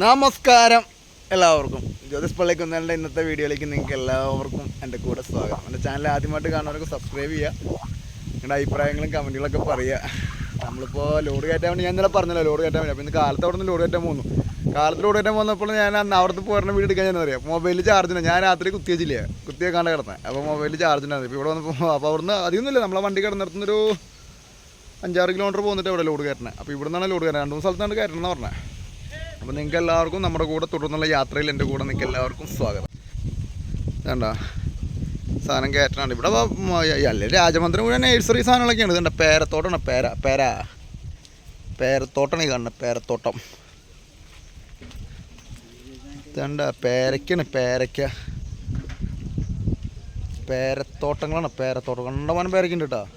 നമസ്കാരം എല്ലാവർക്കും. ജ്യോതിസ് പള്ളിക്കുന്നലിന്റെ ഇന്നത്തെ വീഡിയോയിലേക്ക് നിങ്ങൾക്ക് എല്ലാവർക്കും എന്റെ കൂടെ സ്വാഗതം. എന്റെ ചാനൽ ആദ്യമായിട്ട് കാണുന്നവർക്ക് സബ്സ്ക്രൈബ് ചെയ്യുക. നിങ്ങളുടെ അഭിപ്രായങ്ങളും കമന്റുകളൊക്കെ പറയുക. നമ്മളിപ്പോൾ ലോഡ് കയറ്റാൻ വേണ്ടി ഞാൻ ഇന്നലെ പറഞ്ഞല്ലോ ലോഡ് കയറ്റാൻ വേണ്ടി. അപ്പോൾ ഇന്ന് കാലത്ത് അവിടെ നിന്ന് ലോഡ് കയറ്റാൻ പോകുന്നു. കാലത്ത് ലോഡ് കയറ്റാൻ പോകുന്നപ്പോൾ ഞാൻ അന്ന് അവിടുത്തെ പോരുന്ന വീട് എടുക്കാൻ ഞാൻ അറിയാം. മൊബൈലിൽ ചാർജിന് ഞാൻ രാത്രി കുത്തി വെച്ചില്ല കുത്തി വെക്കാണ്ട് കിടന്നത് അപ്പോൾ മൊബൈലിൽ ചാർജിനാണ് ഇപ്പോൾ ഇവിടെ വന്നപ്പോൾ അപ്പോൾ അവിടുന്ന് അധികമൊന്നുമില്ല. നമ്മളെ വണ്ടി കിടന്നിടത്തുന്നൊരു അഞ്ചാറ് കിലോമീറ്റർ പോകുന്നിട്ട് ഇവിടെ ലോഡ് കയറ്റണേ. അപ്പോൾ ഇവിടെ നിന്നാണ് ലോഡ് കയറുന്നത് രണ്ട് മൂന്ന് സ്ഥലത്താണ് കയറ്റണം എന്ന് പറഞ്ഞത് അപ്പോൾ നിങ്ങൾക്ക് എല്ലാവർക്കും നമ്മുടെ കൂടെ തുടർന്നുള്ള യാത്രയിൽ എന്റെ കൂടെ നിങ്ങൾക്ക് എല്ലാവർക്കും സ്വാഗതം. വേണ്ട സാധനം കയറ്റാണ് ഇവിടെ അല്ലെ രാജമന്ത്രി മുഴുവൻ നേഴ്സറി സാധനങ്ങളൊക്കെയാണ്. ഇതുണ്ട് പേരത്തോട്ടമാണ് പേര പേര. പേരത്തോട്ടമാണ് ഈ കാണുന്നത് പേരത്തോട്ടം. ഇതണ്ട പേരയ്ക്കാണ് പേരയ്ക്ക. പേരത്തോട്ടങ്ങളാണ് പേരത്തോട്ടം. കണ്ടമാനം പേരയ്ക്കുണ്ട് കേട്ടോ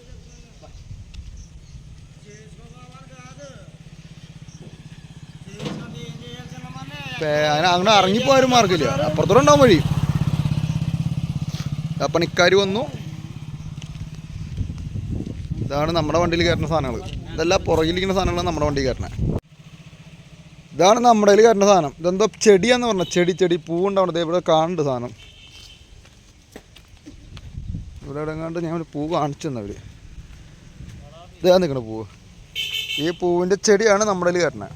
പേ- അങ്ങനെ അങ്ങനെ ഇറങ്ങിപ്പോയാലും മാർഗമില്ല അപ്പുറത്തോടെ ഉണ്ടാവും വഴി. പണിക്കാർ വന്നു. ഇതാണ് നമ്മുടെ വണ്ടിയിൽ കയറുന്ന സാധനങ്ങൾ ഇതെല്ലാം പുറകിലിരിക്കുന്ന സാധനങ്ങളാണ് നമ്മുടെ വണ്ടിയിൽ കയറണേ ഇതാണ് നമ്മുടെ കയ്യിൽ കയറുന്ന സാധനം. ഇതെന്തോ ചെടിയാന്ന് പറഞ്ഞ ചെടി ചെടി പൂവുണ്ടാവണത് ഇവിടെ കാണുന്നുണ്ട് സാധനം. ഇവിടെ ഇടങ്ങാണ്ട് ഞാൻ പൂ കാണിച്ചു തന്നവർ ഇതാ നിൽക്കണ പൂവ്. ഈ പൂവിന്റെ ചെടിയാണ് നമ്മുടെ കയ്യിൽ കയറണേ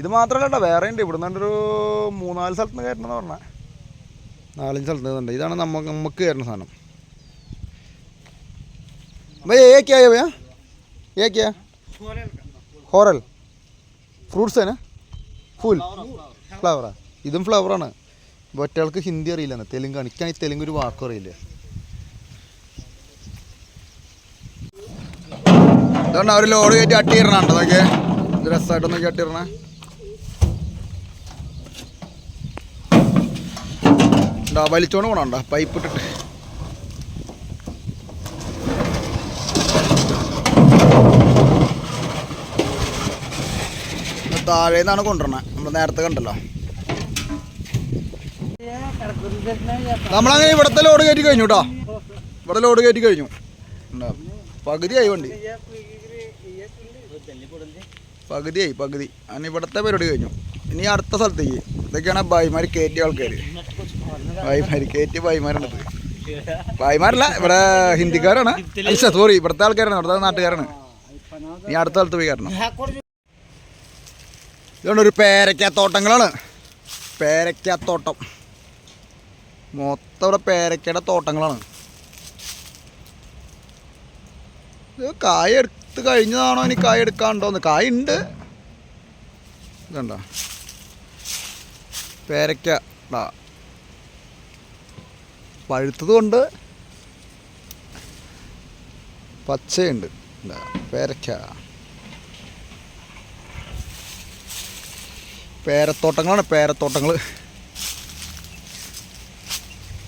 ഇത് മാത്രമല്ല കേട്ടോ വേറെ ഉണ്ട്. ഇവിടെ നിന്നൊരു മൂന്നാൽ സ്ഥലത്ത് നിന്ന് കയറ്റണമെന്ന് പറഞ്ഞാൽ നാലഞ്ച് സ്ഥലത്ത് നിന്നുണ്ട് ഇതാണ് നമുക്ക് നമുക്ക് കയറുന്ന സാധനം. അപ്പം ഏക്കിയായോ ഭയ ഏക്കിയാ ഹോറൽ ഫ്രൂട്ട്സ് തന്നെ? ഫുൾ ഫ്ലവറാ. ഇതും ഫ്ലവറാണ്. ഒറ്റകൾക്ക് ഹിന്ദി അറിയില്ല തെലുങ്കാണ് എനിക്കാണ് ഈ തെലുങ്ക് ഒരു വാക്കും അറിയില്ല. അതുകൊണ്ട് അവർ ലോഡ് കയറ്റി അട്ടിയിരണുണ്ട് അതൊക്കെ രസമായിട്ടൊന്നും കെട്ടിയിരണേ ഉണ്ടാ വലിച്ചോണ്ട് പൈപ്പ് ഇട്ടിട്ട്. താഴെ നിന്നാണ് കൊണ്ടുവരണേ. നമ്മൾ നേരത്തെ കണ്ടല്ലോ. നമ്മളങ്ങനെ ഇവിടുത്തെ ലോഡ് കയറ്റി കഴിഞ്ഞു കേട്ടോ ഇവിടെ ലോഡ് കയറ്റി കഴിഞ്ഞു. പകുതിയായി വണ്ടി. പകുതിയായി പകുതി. അങ്ങനെ ഇവിടുത്തെ പരിപാടി കഴിഞ്ഞു. ഇനി അടുത്ത സ്ഥലത്തേക്ക്. ഇതൊക്കെയാണ് ഭായിമാർ കയറ്റിയ ആൾക്കാർ ഭായിമാർ കയറ്റിയ ഭായിമാരുണ്ട് ഇത്. ഭായിമാരല്ല ഇവിടെ ഹിന്ദിക്കാരാണ്. അല്ല സോറി ഇവിടുത്തെ ആൾക്കാരാണ് ഇവിടുത്തെ നാട്ടുകാരാണ്. നീ അടുത്ത സ്ഥലത്ത് പോയി കാരണം ഇതുകൊണ്ട് ഒരു പേരയ്ക്കാത്തോട്ടങ്ങളാണ് പേരയ്ക്കാത്തോട്ടം മൊത്തം ഇവിടെ പേരയ്ക്കയുടെ തോട്ടങ്ങളാണ്. ഇത് കായ എടുത്ത് കഴിഞ്ഞതാണോ? ഇനി കായ എടുക്കാണ്ടോന്ന് കായ ഉണ്ട്. ഇതുണ്ടോ? പേരയ്ക്ക ദാ. പഴുത്തത് കൊണ്ട് പച്ചയുണ്ട് പേരയ്ക്ക. പേരത്തോട്ടങ്ങളാണ് പേരത്തോട്ടങ്ങൾ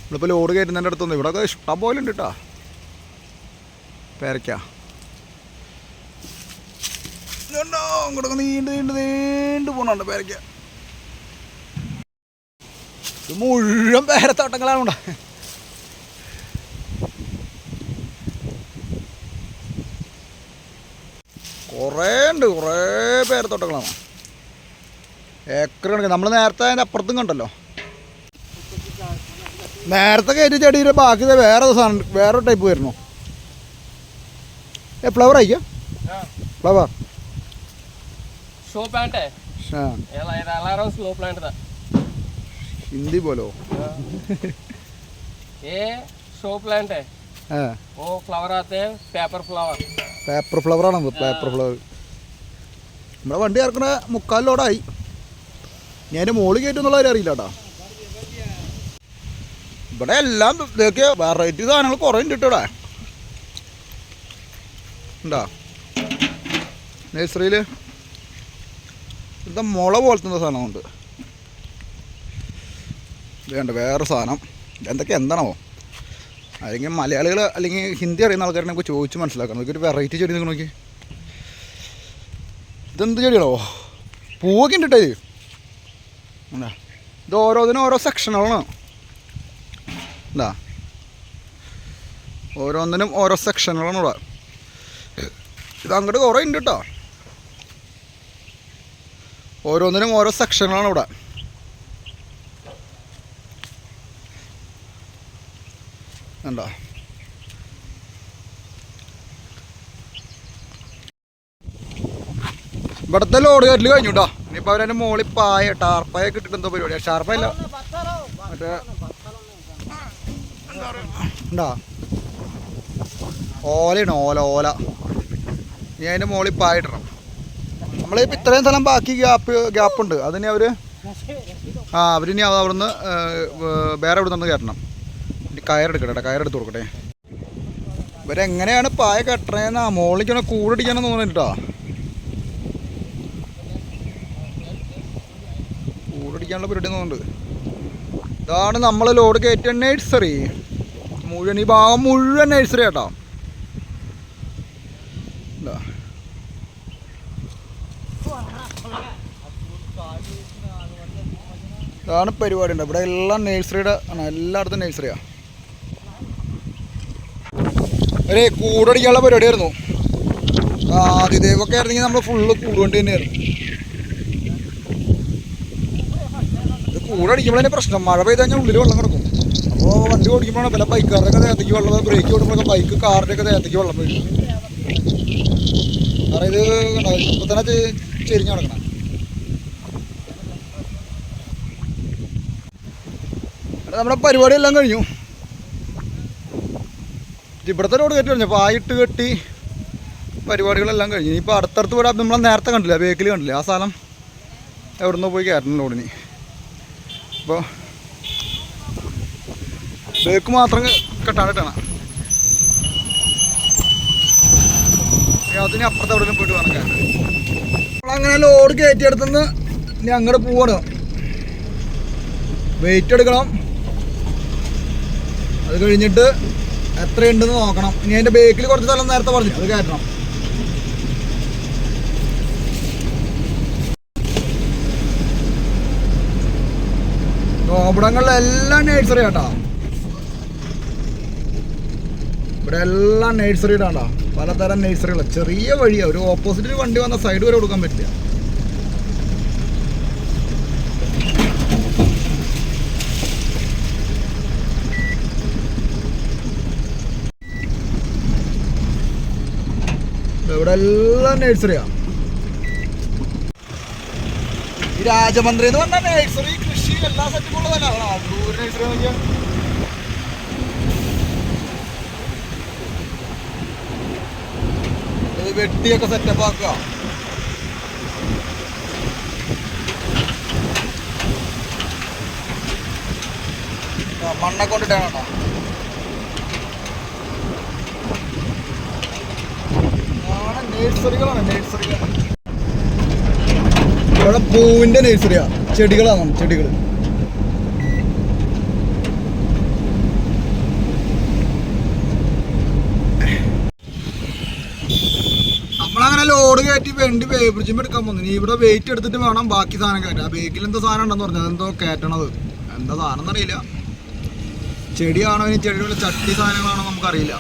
ഇവിടെപ്പോൾ ലോഡ് കയറ്റുന്നതിന്റെ അടുത്തൊന്നും ഇവിടെ ഇഷ്ടം പോലെ ഉണ്ട് കേട്ടോ പേരയ്ക്ക. ഇങ്ങോട്ടൊക്കെ നീണ്ട് നീണ്ട് നീണ്ട് പോണുണ്ട് പേരയ്ക്ക. മുഴുവൻ പേരത്തോട്ടങ്ങളാണ് ഇവിടെ. കുറേ ഉണ്ട് കുറേ പേരത്തോട്ടങ്ങളാണ് ഏക്കർ കണക്ക് നമ്മൾ നേരത്തെ അതിൻ്റെ അപ്പുറത്തും കണ്ടല്ലോ നേരത്തെ കയറ്റി ചെടിയുടെ ബാക്കി ദേ വേറെ ഒരു സാധനം വേറെ ടൈപ്പ് വരുന്നു ഏ ഫ്ലവർ അയക്കാം ഫ്ലവർ शो प्लांट है ആ ये ला- ये अलार्म स्लो प्लांट था ഹിന്ദി പോലോ ये शो प्लांट है ആ वो फ्लावर आते हैं paper flower paper ഫ്ലവറാണ് paper flower നമ്മുടെ വണ്ടി ഇറക്കണ മുക്കാൽ ലോഡായി ഞാൻ എന്റെ മോളിൽ കയറ്റും എന്നുള്ള കാര്യം അറിയില്ല കേട്ടോ ഇവിടെ എല്ലാം ഇതൊക്കെ വെറൈറ്റി സാധനങ്ങൾ കുറേ ഉണ്ട് കേട്ടോ ഉണ്ടോ? നഴ്സറിയിൽ എന്താ മുള പോലത്തെ സാധനമുണ്ട് വേണ്ട വേറെ സാധനം. എന്തൊക്കെ എന്താണോ അല്ലെങ്കിൽ മലയാളികൾ അല്ലെങ്കിൽ ഹിന്ദി അറിയുന്ന ആൾക്കാരെ നമുക്ക് ചോദിച്ച് മനസ്സിലാക്കണം. നമുക്കൊരു വെറൈറ്റി ചെടി നിങ്ങൾ നോക്കി ഇതെന്ത് ചെടിയാണോ പൂവൊക്കെ ഉണ്ട് കേട്ടോ ഇത്. ഇത് ഓരോന്നിനും ഓരോ സെക്ഷനുകളാണ് എന്താ? ഓരോന്നിനും ഓരോ സെക്ഷനുകളാണ് ഇവിടെ. ഇത് അങ്ങോട്ട് കുറേ ഉണ്ട് കേട്ടോ ഓരോന്നിനും ഓരോ സെക്ഷനുകളാണ് ഇവിടെ. ഉണ്ടോ ഇവിടുത്തെ ലോഡ് കയറ്റൽ കഴിഞ്ഞു കേട്ടോ ഇനിയിപ്പോൾ അവരെ മുകളിൽ പായ ടാർപ്പായ കിട്ടിട്ട് എന്തോ പരിപാടിയാണ് ഷാർപ്പായില്ല ഓലയാണ് ഓല ഓല. ഇനി അതിന്റെ മുകളിൽ പായിടണം നമ്മളിപ്പോൾ ഇത്രയും സ്ഥലം ബാക്കി ഗ്യാപ്പ് ഗ്യാപ്പുണ്ട്. അതിന് അവർ ആ അവരിനി അവിടുന്ന് വേറെ എവിടെ നിന്ന് കയറ്റണം. കയറെടുക്കട്ടെ കേട്ടോ കയറെടുത്ത് കൊടുക്കട്ടെ. ഇവരെങ്ങനെയാണ് പായ കെട്ടണേന്നാ മുകളിലേക്കാണ് കൂടടിക്കാനെന്ന് തോന്നുന്നു കേട്ടോ. കൂടടിക്കാനുള്ള പരിപാടി തോന്നുന്നുണ്ട്. ഇതാണ് നമ്മൾ ലോഡ് കയറ്റിയ നഴ്സറി മുഴുവൻ ഈ ഭാഗം മുഴുവൻ നഴ്സറി കേട്ടോ ഇതാ. ഇതാണ് പരിപാടി ഉണ്ട്? ഇവിടെ എല്ലാം നഴ്സറിയുടെ ആണ് എല്ലായിടത്തും നഴ്സറിയാ ഒരു കൂടടിക്കാനുള്ള പരിപാടിയായിരുന്നു. ആദിദേവൊക്കെ ആയിരുന്നെങ്കിൽ നമ്മൾ ഫുള്ള് കൂടുകൊണ്ട് തന്നെയായിരുന്നു. ഇത് കൂടടിക്കുമ്പോഴേ പ്രശ്നം. മഴ പെയ്ത് കഴിഞ്ഞാൽ ഉള്ളിൽ വെള്ളം കിടക്കും. അപ്പോൾ വണ്ടി ഓടിക്കുമ്പോഴാണ് പല ബൈക്കാരുടെയൊക്കെ ദേഹത്തേക്ക് വെള്ളം ബ്രേക്ക് ഓടുമ്പോഴൊക്കെ ബൈക്ക് കാറിന്റെയൊക്കെ ദേഹത്തേക്ക് വെള്ളം വീഴും കാരണം ഇത് ഇപ്പം തന്നെ ചെരിഞ്ഞ് കിടക്കണം നമ്മുടെ പരിപാടിയെല്ലാം കഴിഞ്ഞു. ഇവിടുത്തെ റോഡ് കെട്ടി അപ്പോൾ ആയിട്ട് കെട്ടി പരിപാടികളെല്ലാം കഴിഞ്ഞു. ഇനിയിപ്പോൾ അടുത്തടുത്ത് ഇവിടെ നമ്മൾ നേരത്തെ കണ്ടില്ല? ബേക്കിൽ കണ്ടില്ല? ആ സ്ഥലം എവിടുന്ന് പോയി കയറണം റോഡിന് അപ്പോൾ ബേക്ക് മാത്രം കെട്ടാനിട്ടാണ്. അതിന് അപ്പുറത്ത് എവിടെ പോയിട്ട് വേണം കയറ്റാൻ നമ്മളങ്ങനെ ലോഡ് കയറ്റിയെടുത്തുനിന്ന് ഇനി അങ്ങോട്ട് പോവാണ്. വെയിറ്റ് എടുക്കണം. അത് കഴിഞ്ഞിട്ട് എത്രയുണ്ടെന്ന് നോക്കണം. ഇനി അതിന്റെ ബേക്കിൽ കുറച്ച് സ്ഥലം നേരത്തെ പറഞ്ഞു അത് കയറ്റണം. ഗോപുടങ്ങളിലെല്ലാം നേഴ്സറി കേട്ടോ ഇവിടെ എല്ലാം നേഴ്സറി ഇടാണ്ടാ പലതരം നേഴ്സറികൾ ചെറിയ വഴിയാണ് ഒരു ഓപ്പോസിറ്റ് വണ്ടി വന്ന സൈഡ് വരെ കൊടുക്കാൻ പറ്റില്ല. ഇവിടെ എല്ലാം നേഴ്സറിയാ ഈ രാജമന്ത്രി എന്ന് പറഞ്ഞാൽ നേഴ്സറി കൃഷി എല്ലാ സെറ്റും ഉള്ളതല്ല ദൂര നേഴ്സറി നോക്കിയാൽ ഇത് വെട്ടിയൊക്കെ സെറ്റപ്പ് ആക്കുക. മണ്ണൊക്കെ കൊണ്ടിട്ടാണ് നേഴ്സറികളാണ് നേഴ്സറികൾ. ഇവിടെ പൂവിന്റെ നേഴ്സറിയാ. ചെടികളാണ് ചെടികൾ നമ്മളങ്ങനെ ലോഡ് കയറ്റി വേണ്ടി ബ്രിഡ്ജും എടുക്കാൻ പോകുന്നു ഇനി ഇവിടെ വെയിറ്റ് എടുത്തിട്ട് വേണം ബാക്കി സാധനം കയറ്റാൻ. ആ ബേക്കിൽ എന്താ സാധനം ഉണ്ടെന്ന് പറഞ്ഞു അതെന്തോ കയറ്റണത്. എന്താ സാധനം എന്നറിയില്ല. ചെടിയാണോ ഇനി? ചെടിയുടെ ചട്ടി സാധനങ്ങളാണോ നമുക്കറിയില്ല.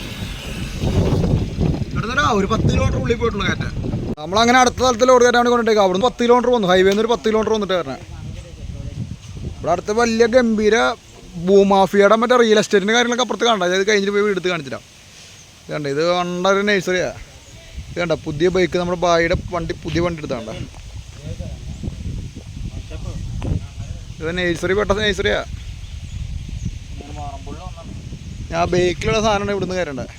ഒരു പത്ത് കിലോമീറ്റർ ഉള്ളിൽ പോയിട്ടുള്ളൂ കയറ്റാൻ നമ്മളങ്ങനെ അടുത്ത സ്ഥലത്ത് ലോഡ് കയറ്റാൻ വേണ്ടി കൊണ്ടിട്ടേക്ക് അവിടുന്ന് പത്ത് കിലോമീറ്റർ വന്നു. ഹൈവേന്ന് ഒരു പത്ത് കിലോമീറ്റർ വന്നിട്ട് കാരണം ഇവിടെ അടുത്ത് വലിയ ഗംഭീര ഭൂമാഫിയുടെ മറ്റേ റിയൽ എസ്റ്റേറ്റിന്റെ കാര്യങ്ങളൊക്കെ അപ്പുറത്ത് കണ്ട അതായത് കഴിഞ്ഞിട്ട് പോയി എടുത്ത് കാണിച്ചിട്ടാ ഇത് കണ്ട കണ്ടൊരു നഴ്സറിയാ ഇത് കണ്ട പുതിയ ബൈക്ക് നമ്മുടെ ബായിയുടെ വണ്ടി പുതിയ വണ്ടി എടുത്താണ്ട ഇത് നഴ്സറി പെട്ട നേഴ്സറിയാ ഞാൻ ബൈക്കിലുള്ള സാധനമാണ് ഇവിടുന്ന് കയറേണ്ടത്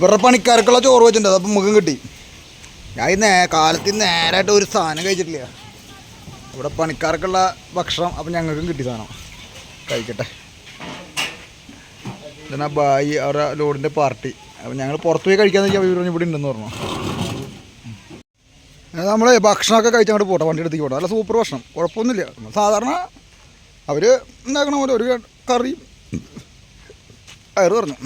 ഇവരുടെ പണിക്കാർക്കുള്ള ചോറ് വെച്ചിട്ടുണ്ട്. അപ്പം മുഖം കിട്ടി. ഞാൻ ഈ നേ കാലത്ത് നേരായിട്ട് ഒരു സാധനം കഴിച്ചിട്ടില്ല. ഇവിടെ പണിക്കാർക്കുള്ള ഭക്ഷണം അപ്പം ഞങ്ങൾക്കും കിട്ടി സാധനം. കഴിക്കട്ടെ. ഇതാണ് ബായി അവരുടെ ലോഡിന്റെ പാർട്ടി. അപ്പം ഞങ്ങൾ പുറത്ത് പോയി കഴിക്കാൻ വെച്ചാൽ ഇവർ ഇവിടെ ഉണ്ടെന്ന് പറഞ്ഞു. നമ്മൾ ഭക്ഷണമൊക്കെ കഴിച്ച് അങ്ങോട്ട് പോട്ടെ വണ്ടി എടുത്തേക്ക് പോട്ടെ. നല്ല സൂപ്പർ ഭക്ഷണം. കുഴപ്പമൊന്നുമില്ല. സാധാരണ അവർ ഉണ്ടാക്കണ പോലെ ഒരു കറി അയർ പറഞ്ഞു.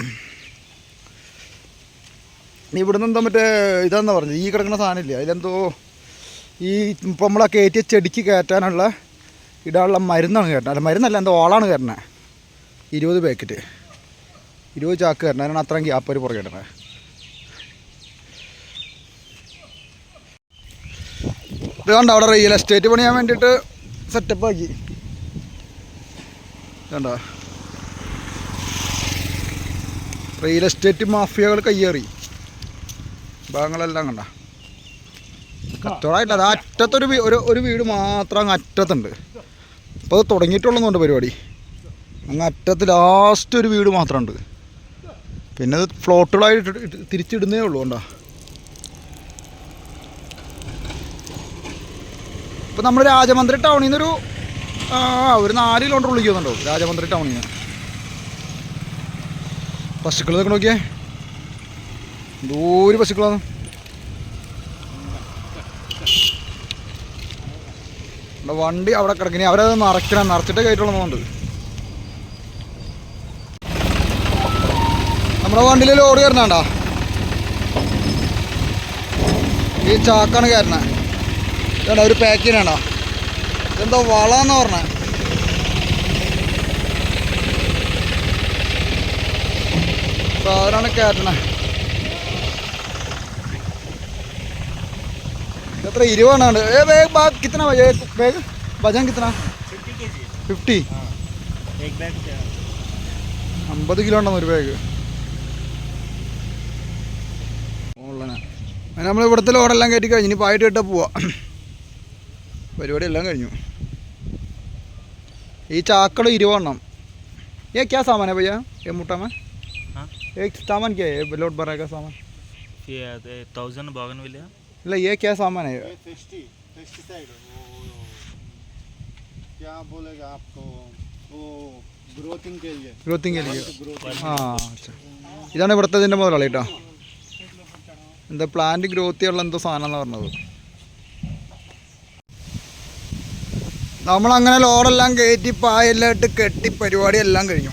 ഇവിടുന്ന് എന്താ മറ്റേ ഇതാന്ന് പറഞ്ഞത്? ഈ കിടക്കുന്ന സാധനമില്ല? അതിലെന്തോ ഈ ഇപ്പം നമ്മളെ കയറ്റിയ ചെടിക്ക് കയറ്റാനുള്ള ഇടാനുള്ള മരുന്നാണ് കയറ്റുന്നത് അല്ല മരുന്നല്ല എന്തോ ഓളാണ് കയറണേ ഇരുപത് പാക്കറ്റ്. ഇരുപത് ചാക്ക് കയറണം അതിനാണ് അത്രയും ഗ്യാപ്പർ ഒരു പുറകെ ഇടണത് ഇത് കണ്ട അവിടെ റിയൽ എസ്റ്റേറ്റ് പണിയാൻ വേണ്ടിയിട്ട് സെറ്റപ്പ് ആക്കി. കണ്ടോ? റിയൽ എസ്റ്റേറ്റ് മാഫിയകൾ കയ്യേറി. ഭാഗങ്ങളെല്ലാം കണ്ട. കച്ചവടമായില്ല അത് അറ്റത്തൊരു ഒരു ഒരു വീട് മാത്രം അങ്ങ് അറ്റത്തുണ്ട്. അപ്പോൾ അത് തുടങ്ങിയിട്ടുള്ളതുകൊണ്ട് പരിപാടി. അങ്ങ് അറ്റത്ത് ലാസ്റ്റ് ഒരു വീട് മാത്രമുണ്ട്. പിന്നെ അത് ഫ്ലോട്ടുകളായിട്ട് തിരിച്ചിടുന്നേ ഉള്ളൂ കൊണ്ടാ. ഇപ്പം നമ്മൾ രാജമന്ത്രി ടൗണിൽ നിന്നൊരു ആ, ഒരു നാല് കിലോമീറ്റർ ഉള്ളിൽ പോകുന്നുണ്ടോ രാജമന്ത്രി ടൗണിൽ നിന്ന് പശുക്കൾ നിൽക്കണോക്കിയേ നോക്കിയേ? ദൂരെ പശുക്കളാണ്. വണ്ടി അവിടെ കിടക്കണേ അവരത് നിറയ്ക്കണം. നിറച്ചിട്ടേ കയറ്റുള്ളതുകൊണ്ട് നമ്മുടെ വണ്ടിയിൽ ലോഡ് കയറണണ്ടാ ഈ ചാക്കാണ് കയറണേ ഇതാ ഒരു പാക്കിനാണ്ടാ ഇതെന്തോ വളാന്ന് പറഞ്ഞേ. സാധനമാണ് കയറ്റണേ. എത്ര ഇരുപതാണ് ഏ വേഗ് ബാ കിത്തന ये बैग वजन कितना ഫിഫ്റ്റി एक बैग क्या അമ്പത് കിലോ ഉണ്ടെന്ന് ഒരു ബാഗ് ഓൺലൈനാ അങ്ങനെ നമ്മൾ ഇവിടുത്തെ ലോഡെല്ലാം കയറ്റി കഴിഞ്ഞു ഇനി പായിട്ട് കിട്ടാൻ പോവാ പരിപാടി എല്ലാം കഴിഞ്ഞു ഈ ചാക്കൾ ഇരുപതെണ്ണം ये क्या सामान है भैया ये मोटा में हाँ एक सामान क्या है ये लोड भरा का सामान ये थाउजेंड बागन विलिया ಇಲ್ಲ ये क्या सामान है पेस्टी पेस्टिसाइड वो क्या बोलेगा आपको वो ग्रोथिंग के लिए ഗ്രോത്തിങ് लिए ग्रोथ ആ അച്ഛാ. ഇതാണ് ഇവിടുത്തെ ഇതിൻ്റെ മുതലാളി കേട്ടോ എന്താ പ്ലാന്റ് ഗ്രോത്ത് ചെയ്യാനുള്ള എന്തോ സാധനം എന്ന് പറഞ്ഞത് നമ്മളങ്ങനെ ലോഡെല്ലാം കയറ്റി പായെല്ലാം ഇട്ട് കെട്ടി പരിപാടി എല്ലാം കഴിഞ്ഞു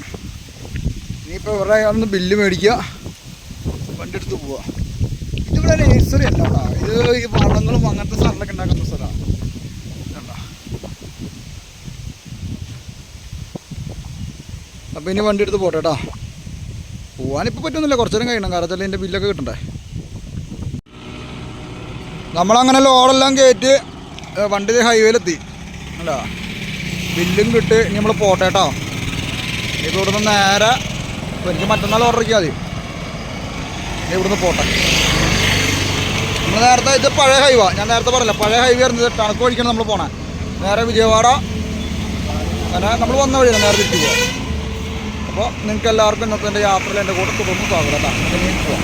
ഇനിയിപ്പോൾ ഇവരുടെ ഒന്ന് ബില്ല് മേടിക്കുക വണ്ടി എടുത്ത് പോവുക ഇതിവിടെ നേഴ്സറി അല്ല ഇത് ഈ വളങ്ങളും അങ്ങനത്തെ സാധനങ്ങളൊക്കെ ഉണ്ടാക്കുന്ന സ്ഥലമാണ് അപ്പോൾ ഇനി വണ്ടി എടുത്ത് പോട്ടെ കേട്ടോ പോകാനിപ്പോൾ പറ്റുന്നില്ല കുറച്ചു നേരം കഴിയണം. കാരണം വെച്ചാൽ എന്റെ ബില്ലൊക്കെ കിട്ടണ്ടേ. നമ്മളങ്ങനെ ലോഡെല്ലാം കയറ്റി വണ്ടി ഹൈവേയിലെത്തി അല്ല ബില്ലും കിട്ടി. ഇനി നമ്മൾ പോട്ടെ കേട്ടോ ഇവിടുന്ന് നേരെ എനിക്ക് മറ്റന്നാൾ ഓർഡർ ചെയ്യാതെ ഇവിടുന്ന് പോട്ടെ. നമ്മൾ നേരത്തെ ഇത് പഴയ ഹൈവ ഞാൻ നേരത്തെ പറഞ്ഞില്ല പഴയ ഹൈവേ ആയിരുന്നു ഇത് തണുക്ക് വഴിക്കാണ് നമ്മൾ പോണേ. നേരെ വിജയവാഡ അങ്ങനെ നമ്മൾ വന്ന വഴിയാണ് നേരെ തിരിച്ചു അപ്പോൾ നിങ്ങൾക്ക് എല്ലാവർക്കും ഇന്നത്തെ യാത്രയിൽ എന്റെ കൂടെ തുടർന്ന് സ്വാഗതം കേട്ടോ.